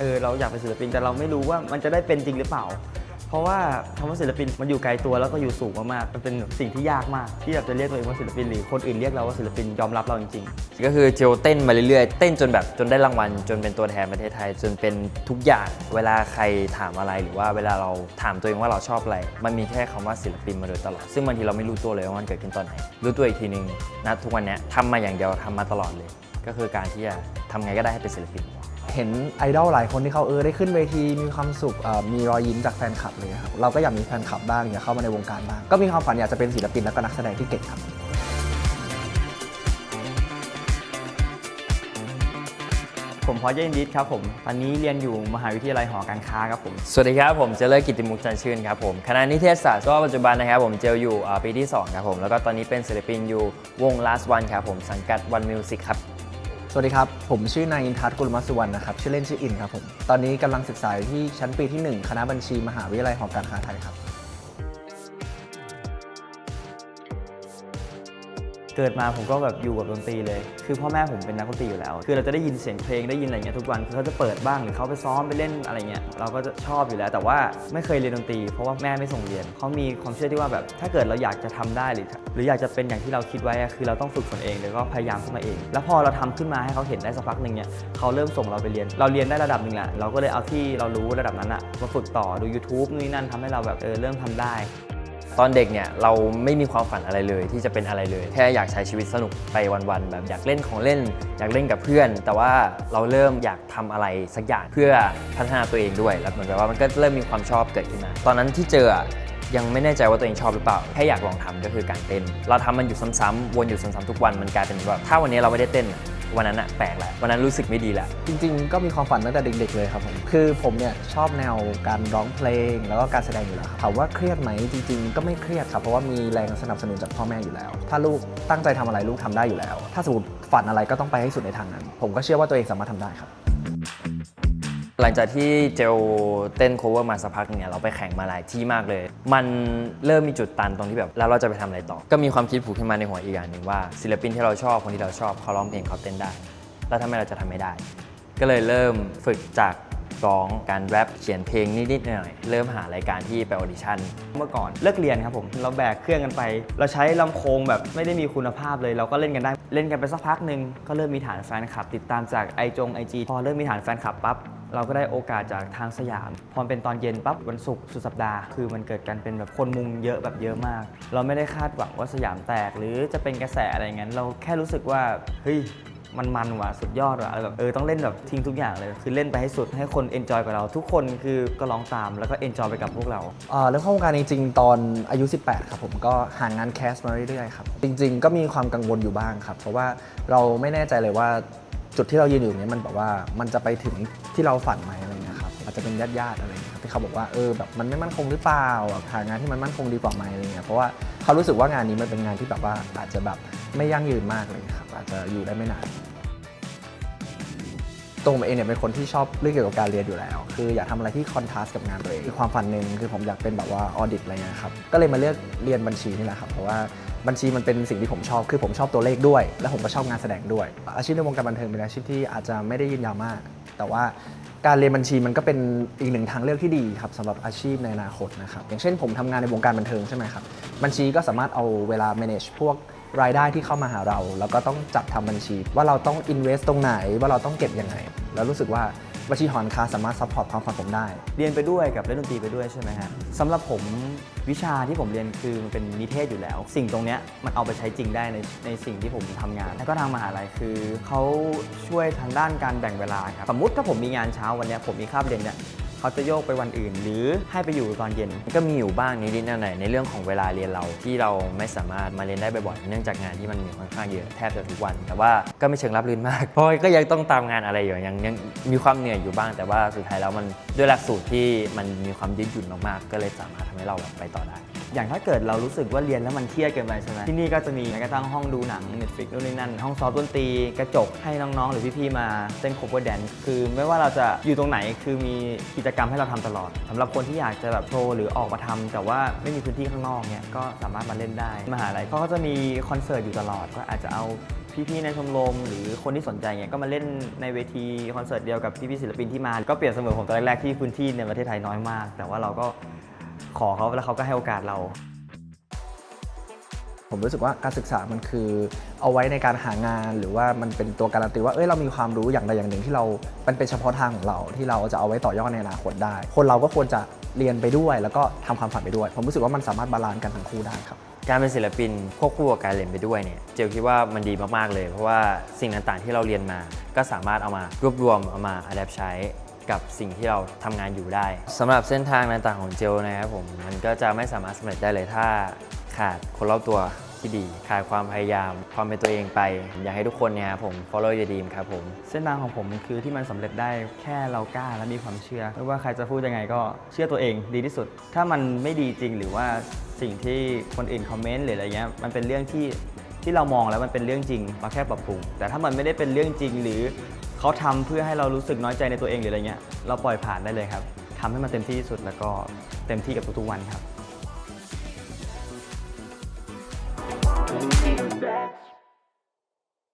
เออเราอยากเป็นศิลปินแต่เราไม่รู้ว่ามันจะได้เป็นจริงหรือเปล่า เพราะว่าคำว่าศิลปินมันอยู่ไกลตัวแล้วก็อยู่สูงมากๆมันเป็นสิ่งที่ยากมาก ที่แบบจะเรียกตัวเองว่าศิลปินหรือคนอื่นเรียกเราว่าศิลปินยอมรับเราจริง ๆ ก็คือเจลเต้นมาเรื่อยๆ เต้นจนแบบจนได้รางวัล จนเป็นตัวแทนประเทศไทย จนเป็นทุกอย่างเวลาใครถามอะไรหรือว่าเวลาเราถามตัวเองว่าเราชอบอะไร มันมีแค่คำว่าศิลปินมาโดยตลอด ซึ่งบางทีเราไม่รู้ตัวเลยว่ามันเกิดขึ้นตอนไหน รู้ตัวอีกทีนึงนะทุกวันเนี้ยทำมาอย่างเดียวทำมาตลอดเลย ก็คือการที่จะทำไงก็ได้ให้เป็นศิลปิน เห็นไอดอลหลายคนที่เขาเออได้ขึ้นเวทีมีความสุขเอ่อมีรอยยิ้มจากแฟนคลับเลยครับเราก็อยากมีแฟนคลับบ้างอยากเข้ามาในวงการบ้างก็มีความฝันอยากจะเป็นศิลปินและก็นักแสดงที่เก่งครับผมพอเยนดิสครับผมตอนนี้เรียนอยู่มหาวิทยาลัยหอการค้าครับผมสวัสดีครับผมเจริญกิตติมุกจันทร์ชื่นครับผมคณะนิเทศศาสตร์ก็ปัจจุบันนะครับผมเจลอยู่อ่าปีที่สองครับผมแล้วก็ตอนนี้เป็นศิลปินอยู่วง last one ครับผมสังกัด one music ครับ สวัสดีครับ ผมชื่อนายอินทัศน์กุลมัสุวรรณนะครับ ชื่อเล่นชื่ออินครับผม ตอนนี้กำลังศึกษาอยู่ที่ชั้นปีที่ 1 คณะบัญชีมหาวิทยาลัยหอการค้าไทยครับ เกิดมาผมก็แบบอยู่กับดนตรีเลย คือพ่อแม่ผมเป็นนักดนตรีอยู่แล้ว คือเราจะได้ยินเสียงเพลงได้ยินอะไรเงี้ยทุกวันคือเขาจะเปิดบ้างหรือเขาไปซ้อมไปเล่นอะไรเงี้ยเราก็จะชอบอยู่แล้ว แต่ว่าไม่เคยเรียนดนตรี เพราะว่าแม่ไม่ส่งเรียนเขามีความเชื่อที่ว่าแบบถ้าเกิดเราอยากจะทำได้หรือ หรืออยากจะเป็นอย่างที่เราคิดไว้คือเราต้องฝึกฝนเองแล้วก็พยายามขึ้นมาเอง แล้วพอเราทำขึ้นมาให้เขาเห็นได้สักพักหนึ่งเนี่ยเขาเริ่มส่งเราไปเรียน เราเรียนได้ระดับหนึ่งแหละเราก็เลยเอาที่เรารู้ระดับนั้นอะมาฝึกต่อดู YouTube นู่นนั่นทำให้เราแบบเออเริ่มทำได้ ตอนเด็กเนี่ยเราไม่มีความฝันอะไรเลยที่จะเป็นอะไรเลย แค่อยากใช้ชีวิตสนุกไปวันๆแบบอยากเล่นของเล่น อยากเล่นกับเพื่อน แต่ว่าเราเริ่มอยากทำอะไรสักอย่างเพื่อพัฒนาตัวเองด้วยแล้วเหมือนกับว่ามันก็เริ่มมีความชอบเกิดขึ้นมาตอนนั้นที่เจอยังไม่แน่ใจว่าตัวเองชอบหรือเปล่า แค่อยากลองทำก็คือการเต้น เราทำมันอยู่ซ้ำๆวนอยู่ซ้ำๆทุกวัน มันกลายเป็นแบบ ถ้าวันนี้เราไม่ได้เต้น วันนั้นอะแปลกแหละวันนั้นรู้สึกไม่ดีแหละ จริงๆ ก็มีความฝันตั้งแต่เด็ก ๆ เลยครับผม คือผมเนี่ยชอบแนวการร้องเพลง แล้วก็การแสดงอยู่แล้วครับถามว่าเครียดไหมจริง ๆ ก็ไม่เครียดครับเพราะว่ามีแรงสนับสนุนจากพ่อแม่อยู่แล้ว ถ้าลูกตั้งใจทำอะไรลูกทำได้อยู่แล้ว ถ้าสมมติฝันอะไรก็ต้องไปให้สุดในทางนั้น ผมก็เชื่อว่าตัวเองสามารถทำได้ครับ หลังจากที่เจลเต้น cover มาสักพักเนี่ยเราไปแข่งมาหลายที่มากเลย มันเริ่มมีจุดตันตรงที่แบบแล้วเราจะไปทำอะไรต่อ ก็มีความคิดผุดขึ้นมาในหัวอีกอย่างหนึ่งว่าศิลปินที่เราชอบคนที่เราชอบเขาร้องเพลงเขาเต้นได้ แล้วทำไมเราจะทำไม่ได้ ก็เลยเริ่มฝึกจากร้องการแรปเขียนเพลงนิดๆหน่อยๆเริ่มหารายการที่ไปออดิชั่นเมื่อก่อนเลิกเรียนครับผม เราแบกเครื่องกันไป เราใช้ลำโพงแบบไม่ได้มีคุณภาพเลย เราก็เล่นกันได้เล่นกันไปสักพักหนึ่งก็เริ่มมีฐานแฟนคลับ ติดตามจากไอจงไอจีพอเริ่มมีฐานแฟนคลับปั๊บ เราก็ได้โอกาสจากทางสยาม พอเป็นตอนเย็นปั๊บวันศุกร์สุดสัปดาห์ คือมันเกิดการเป็นแบบคนมุงเยอะแบบเยอะมาก เราไม่ได้คาดหวังว่าสยามแตก หรือจะเป็นกระแสอะไรอย่างนั้นเราแค่รู้สึกว่าเฮ้ยมันมันว่ะสุดยอดว่ะอะไรแบบเออต้องเล่นแบบทิ้งทุกอย่างเลย คือเล่นไปให้สุดให้คนเอนจอยกับเรา ทุกคนคือก็ร้องตามแล้วก็เอนจอยไปกับพวกเราเอ่อเรื่องเข้าวงการจริงๆ ตอนอายุ 18 ครับผมก็ห่างานแคสมาเรื่อยๆครับ จริง ๆ ก็มีความกังวลอยู่บ้างครับ เพราะว่าเราไม่แน่ใจเลยว่า จุดที่เรายืนอยู่เนี้ยมันแบบว่ามันจะไปถึงที่เราฝันไหมอะไรเงี้ยครับอาจจะเป็นญาติๆอะไรเงี้ยครับที่เขาบอกว่าเออแบบมันไม่มั่นคงหรือเปล่าหางานที่มันมั่นคงดีกว่าไหมอะไรเงี้ยเพราะว่าเขารู้สึกว่างานนี้มันเป็นงานที่แบบว่าอาจจะแบบไม่ยั่งยืนมากเลยครับอาจจะอยู่ได้ไม่นาน ตัวผมเองเนี่ยเป็นคนที่ชอบเรื่องเกี่ยวกับการเรียนอยู่แล้ว คืออยากทำอะไรที่คอนทราสต์กับงานตัวเองคือความฝันหนึ่งคือผมอยากเป็นแบบว่าออดิตอะไรเงี้ยครับก็เลยมาเลือกเรียนบัญชีนี่แหละครับเพราะว่าบัญชีมันเป็นสิ่งที่ผมชอบคือผมชอบตัวเลขด้วย และผมก็ชอบงานแสดงด้วย อาชีพในวงการบันเทิงเป็นอาชีพที่อาจจะไม่ได้ยืนยาวมาก แต่ว่าการเรียนบัญชีมันก็เป็นอีกหนึ่งทางเลือกที่ดีครับสำหรับอาชีพในอนาคตนะครับอย่างเช่นผมทำงานในวงการบันเทิงใช่ไหมครับบัญชีก็สามารถเอาเวลา manage พวก รายได้ที่เข้ามาหาเรา แล้วก็ต้องจัดทำบัญชี ว่าเราต้อง invest ตรงไหน ว่าเราต้องเก็บยังไง แล้วรู้สึกว่าบัญชีหอนคาสามารถ support ความฝันผมได้ เรียนไปด้วยกับเล่นดนตรีไปด้วยใช่ไหมฮะสำหรับผมวิชาที่ผมเรียนคือมันเป็นนิเทศอยู่แล้ว สิ่งตรงเนี้ยมันเอาไปใช้จริงได้ในในสิ่งที่ผมทำงาน แล้วก็ทางมหาลัยคือเขาช่วยทางด้านการแบ่งเวลาครับสมมติถ้าผมมีงานเช้าวันนี้ผมมีคาบเรียนเนี่ย เขาจะโยกไปวันอื่น หรือให้ไปอยู่ตอนเย็น ก็มีอยู่บ้างนิดๆหน่อยๆในเรื่องของเวลาเรียนเราที่เราไม่สามารถมาเรียนได้บ่อยๆเนื่องจากงานที่มันมีค่อนข้างเยอะแทบจะทุกวัน แต่ว่าก็ไม่เชิงรับรื่นมาก เพราะก็ยังต้องตามงานอะไรอยู่ยังยังมีความเหนื่อยอยู่บ้าง แต่ว่าสุดท้ายแล้วมันด้วยหลักสูตรที่มันมีความยืดหยุ่นมากๆก็เลยสามารถทำให้เราแบบไปต่อได้ อย่างถ้าเกิดเรารู้สึกว่าเรียนแล้วมันเครียดเกินไปใช่ไหมที่นี่ก็จะมีแม้กระทั่งห้องดูหนัง Netflix นู่นนี่นั่น ห้องซ้อมดนตรีกระจกให้น้องๆ หรือพี่ๆมาเต้น cover dance คือไม่ว่าเราจะอยู่ตรงไหนคือมีกิจกรรมให้เราทำตลอดสำหรับคนที่อยากจะแบบโชว์หรือออกมาทำแต่ว่าไม่มีพื้นที่ข้างนอกเนี่ยก็สามารถมาเล่นได้มหาลัยเขาก็จะมีคอนเสิร์ตอยู่ตลอดก็อาจจะเอาพี่ๆในชมรมหรือคนที่สนใจเงี้ยก็มาเล่นในเวทีคอนเสิร์ตเดียวกับพี่ๆศิลปินที่มา ก็เปรียบเสมือนผมตอนแรกๆที่พื้นที่ในประเทศไทยน้อยมาก แต่ว่าเราก็ ขอเขาแล้วเขาก็ให้โอกาสเรา ผมรู้สึกว่าการศึกษามันคือเอาไว้ในการหางานหรือว่ามันเป็นตัวการันตีว่าเอ้ยเรามีความรู้อย่างใดอย่างหนึ่งที่เรา มันเป็นเฉพาะทางของเราที่เราจะเอาไว้ต่อยอดในอนาคตได้ คนเราก็ควรจะเรียนไปด้วย แล้วก็ทำความฝันไปด้วย ผมรู้สึกว่ามันสามารถบาลานซ์กันทั้งคู่ได้ครับการเป็นศิลปินควบคู่กับการเรียนไปด้วยเนี่ยเจลคิดว่ามันดีมากๆเลย เพราะว่าสิ่งต่างๆที่เราเรียนมา ก็สามารถเอามารวบรวมเอามาอัดแอปใช้ กับสิ่งที่เราทำงานอยู่ได้สำหรับเส้นทางต่างๆของเจลนะครับผมมันก็จะไม่สามารถสำเร็จได้เลยถ้าขาดคนรอบตัวที่ดีขาดความพยายาม ความเป็นตัวเองไป อยากให้ทุกคนเนี่ยครับผม follow your dream ครับผม เส้นทางของผมคือที่มันสำเร็จได้แค่เรากล้าและมีความเชื่อ ไม่ว่าใครจะพูดยังไงก็เชื่อตัวเองดีที่สุด ถ้ามันไม่ดีจริงหรือว่าสิ่งที่คนอื่นคอมเมนต์หรืออะไรเงี้ยมันเป็นเรื่องที่ที่เรามองแล้วมันเป็นเรื่องจริง เราแค่ปรับปรุง แต่ถ้ามันไม่ได้เป็นเรื่องจริงหรือ เขาทำเพื่อให้เรารู้สึกน้อยใจในตัวเองหรืออะไรเงี้ยเราปล่อยผ่านได้เลยครับทำให้มันเต็มที่ที่สุดแล้วก็เต็มที่กับทุกๆวันครับ